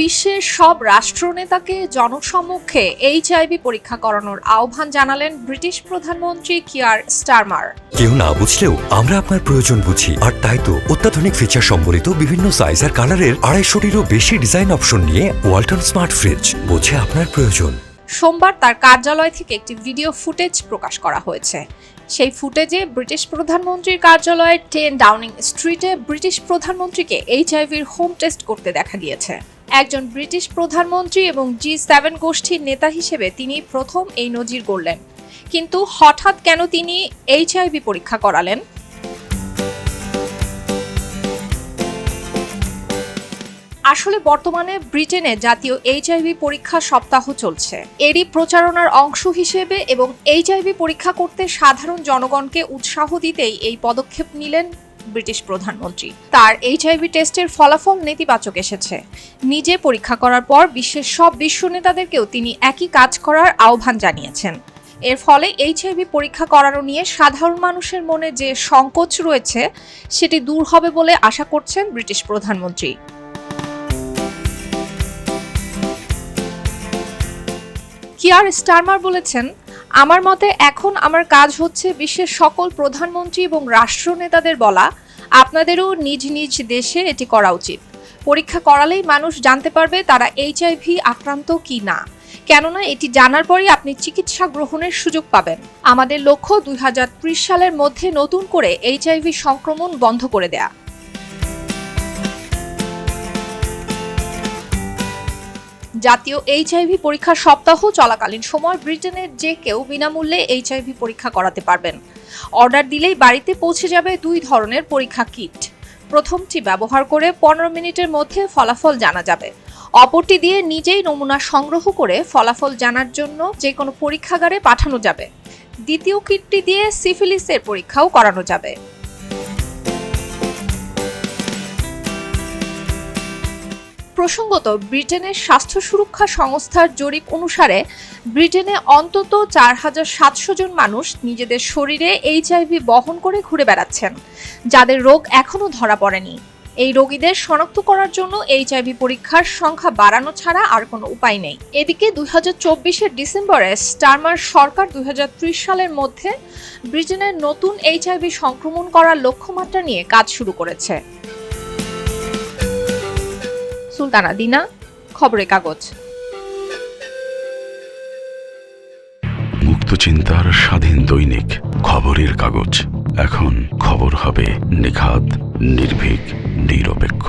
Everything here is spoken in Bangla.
বিশ্বের সব রাষ্ট্রনেতাকে জনসমক্ষে এইচআইভি পরীক্ষা করানোর আহ্বান জানালেন ব্রিটিশ প্রধানমন্ত্রী কিয়ার স্টারমার। কেউ না বুঝলেও আমরা আপনার প্রয়োজন বুঝি। আর তাই তো অত্যাধুনিক ফিচার সম্বলিত বিভিন্ন সাইজ আর কালারের আড়াইশোটিরও বেশি ডিজাইন অপশন নিয়ে ওয়ালটন স্মার্ট ফ্রিজ বোঝে আপনার প্রয়োজন। সোমবার তার কার্যালয় থেকে একটি ভিডিও ফুটেজ প্রকাশ করা হয়েছে। সেই ফুটেজে ব্রিটিশ প্রধানমন্ত্রীর কার্যালয়ের টেন ডাউনিং স্ট্রিটে ব্রিটিশ প্রধানমন্ত্রীকে এইচআইভির হোম টেস্ট করতে দেখা গিয়েছে। একজন ব্রিটিশ প্রধানমন্ত্রী এবং জি সেভেন গোষ্ঠীর নেতা হিসেবে তিনি প্রথম এই নজির গড়লেন। কিন্তু হঠাৎ কেন তিনি এইচআইভি পরীক্ষা করালেন? আসলে বর্তমানে ব্রিটেনে জাতীয় এইচআইভি পরীক্ষা সপ্তাহ চলছে। এরই প্রচারণার অংশ হিসেবে এবং এইচআইভি পরীক্ষা করতে সাধারণ জনগণকে উৎসাহ দিতেই এই পদক্ষেপ নিলেন ব্রিটিশ প্রধানমন্ত্রী। তার এইচআইভি টেস্টের ফলাফল নেতিবাচক এসেছে। নিজে পরীক্ষা করার পর বিশ্বের সব বিশ্ব নেতাদেরকেও তিনি একই কাজ করার আহ্বান জানিয়েছেন। এর ফলে এইচআইভি পরীক্ষা করানো নিয়ে সাধারণ মানুষের মনে যে সংকোচ রয়েছে, সেটি দূর হবে বলে আশা করছেন ব্রিটিশ প্রধানমন্ত্রী। কিয়ার স্টারমার বলেছেন আমার মতে এখন আমার কাজ হচ্ছে বিশ্বের সকল প্রধানমন্ত্রী এবং রাষ্ট্রনেতাদের বলা। আপনাদেরও নিজ নিজ দেশে এটি করা উচিত। পরীক্ষা করালেই মানুষ জানতে পারবে তারা এইচআইভি আক্রান্ত কি না। কেননা এটি জানার পরই আপনি চিকিৎসা গ্রহণের সুযোগ পাবেন। আমাদের লক্ষ্য দুই হাজার ত্রিশ সালের মধ্যে নতুন করে এইচআইভি সংক্রমণ বন্ধ করে দেয়া। জাতীয় এইচআইভি পরীক্ষা সপ্তাহ চলাকালীন সময় ব্রিটেনের যে কেউ বিনামূল্যে এইচআইভি পরীক্ষা করাতে পারবেন। অর্ডার দিলেই বাড়িতে পৌঁছে যাবে দুই ধরনের পরীক্ষা কিট। প্রথমটি ব্যবহার করে পনেরো মিনিটের মধ্যে ফলাফল জানা যাবে। অপরটি দিয়ে নিজেই নমুনা সংগ্রহ করে ফলাফল জানার জন্য যে কোনো পরীক্ষাগারে পাঠানো যাবে। দ্বিতীয় কিটটি দিয়ে সিফিলিসের পরীক্ষাও করানো যাবে। প্রসঙ্গত, ব্রিটেনের স্বাস্থ্য সুরক্ষা সংস্থার জরিপ অনুসারে, ব্রিটেনে অন্তত চার হাজার সাতশো জন মানুষ নিজেদের শরীরে এইচআইভি বহন করে ঘুরে বেড়াচ্ছেন, যাদের রোগ এখনও ধরা পড়েনি। এই রোগীদের শনাক্ত করার জন্য এইচআইভি পরীক্ষার সংখ্যা বাড়ানো ছাড়া আর কোনো উপায় নেই। এদিকে দুই হাজার ডিসেম্বরে স্টারমার সরকার দুই হাজার ত্রিশ সালের মধ্যে ব্রিটেনের নতুন এইচআইভি সংক্রমণ করার লক্ষ্যমাত্রা নিয়ে কাজ শুরু করেছে। সুলতানা দিনা, খবরের কাগজ। মুক্ত চিন্তার স্বাধীন দৈনিক, খবরের কাগজ। এখন খবর হবে নিখাত, নির্ভীক, নিরপেক্ষ।